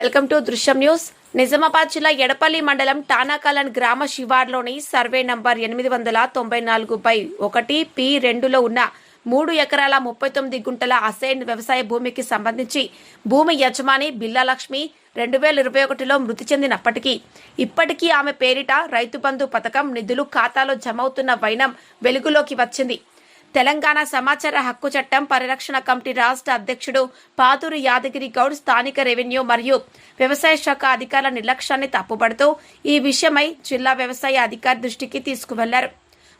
Welcome to Drishyam news. Nizamabad జిల్లా ఎడపల్లి మండలం టానాకాలన్ గ్రామ శివార్లోని సర్వే నంబర్ ఎనిమిది వందల తొంభై నాలుగు బై ఒకటి పి రెండులో ఉన్న మూడు ఎకరాల ముప్పై తొమ్మిది గుంటల అసైన్ వ్యవసాయ భూమికి సంబంధించి భూమి యజమాని బిల్లాలక్ష్మి రెండు వేల ఇరవై ఒకటిలో మృతి చెందినప్పటికీ ఇప్పటికీ ఆమె పేరిట రైతు బంధు పథకం నిధులు ఖాతాలో జమవుతున్న వైనం వెలుగులోకి వచ్చింది. తెలంగాణ సమాచార హక్కు చట్టం పరిరక్షణ కమిటీ రాష్ట్ర అధ్యక్షుడు పాతూరు యాదగిరి గౌడ్ స్థానిక రెవెన్యూ మరియు వ్యవసాయ శాఖ అధికారుల నిర్లక్ష్యాన్ని తప్పుపడుతూ ఈ విషయమై జిల్లా వ్యవసాయ అధికారి దృష్టికి తీసుకువెళ్ళారు.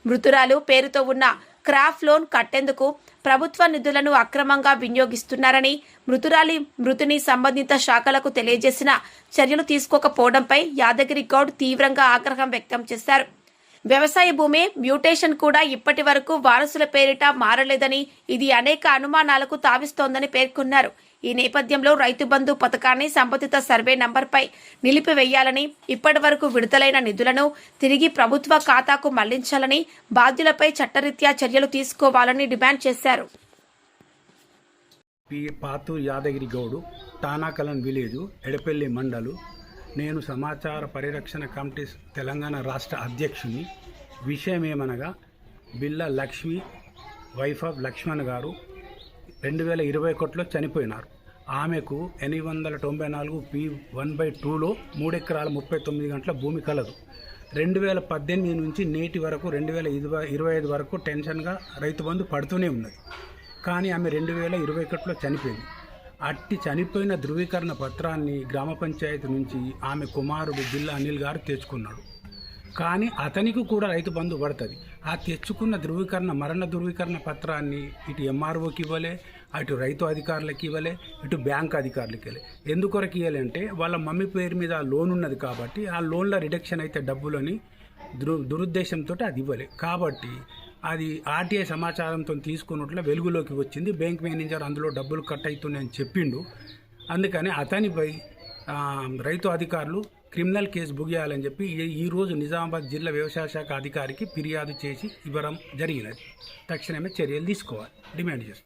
మృతురాలు పేరుతో ఉన్న క్రాఫ్ లోన్ కట్టేందుకు ప్రభుత్వ నిధులను అక్రమంగా వినియోగిస్తున్నారని మృతురాలి మృతిని సంబంధిత శాఖలకు తెలియజేసిన చర్యలు తీసుకోకపోవడంపై యాదగిరి గౌడ్ తీవ్రంగా ఆగ్రహం వ్యక్తం చేశారు. వ్యవసాయ భూమి మ్యూటేషన్ కూడా ఇప్పటి వరకు వారసుల పేరిట మారలేదని ఇది అనేక అనుమానాలకు తావిస్తోందని పేర్కొన్నారు. ఈ నేపథ్యంలో రైతు బంధు పథకాన్ని సంబంధిత సర్వే నంబర్పై నిలిపివేయాలని ఇప్పటి వరకు విడుదలైన నిధులను తిరిగి ప్రభుత్వ ఖాతాకు మళ్ళించాలని బాధ్యులపై చట్టరీత్యా చర్యలు తీసుకోవాలని డిమాండ్ చేశారు. పాతూరు యాదగిరి గౌడు టానాకలన్ విలేజు ఎడపల్లి మండలు నేను సమాచార పరిరక్షణ కమిటీ తెలంగాణ రాష్ట్ర అధ్యక్షుని విషయం ఏమనగా బిల్ల లక్ష్మి వైఫ్ ఆఫ్ లక్ష్మణ్ గారు రెండు వేల ఇరవై ఒకటిలో చనిపోయినారు. ఆమెకు ఎనిమిది వందల తొంభై నాలుగు పి వన్ బై టూలో మూడెకరాల ముప్పై తొమ్మిది గంటల భూమి కలదు. రెండు వేల పద్దెనిమిది నుంచి నేటి వరకు రెండు వేల ఇరవై ఇరవై ఐదు వరకు టెన్షన్గా రైతు బంధు పడుతూనే ఉన్నది. కానీ ఆమె రెండు వేల ఇరవై ఒకటిలో చనిపోయింది. అట్టి చనిపోయిన ధృవీకరణ పత్రాన్ని గ్రామ పంచాయతీ నుంచి ఆమె కుమారుడు బిల్ల అనిల్ గారు తెచ్చుకున్నాడు. కానీ అతనికి కూడా రైతు బంధు పడుతుంది. ఆ తెచ్చుకున్న ధృవీకరణ మరణ ధృవీకరణ పత్రాన్ని ఇటు ఎంఆర్ఓకి ఇవ్వలే అటు రైతు అధికారులకు ఇవ్వలే ఇటు బ్యాంక్ అధికారులకు ఇవ్వలే. ఎందుకొరకు ఇవ్వాలంటే అంటే వాళ్ళ మమ్మీ పేరు మీద లోన్ ఉన్నది కాబట్టి ఆ లోన్ల రిడక్షన్ అయితే డబ్బులని దురు దురుద్దేశంతో అది ఇవ్వలే. కాబట్టి అది ఆర్టీఐ సమాచారంతో తీసుకున్నట్లు వెలుగులోకి వచ్చింది. బ్యాంక్ మేనేజర్ అందులో డబ్బులు కట్ అవుతున్నాయని చెప్పిండు. అందుకని అతనిపై రైతు అధికారులు క్రిమినల్ కేసు బుగియాలని చెప్పి ఈ- ఈరోజు నిజామాబాద్ జిల్లా వ్యవసాయ శాఖ అధికారికి ఫిర్యాదు చేసి ఇవ్వడం జరిగినది. తక్షణమే చర్యలు తీసుకోవాలి. డిమాండ్ చేస్తాం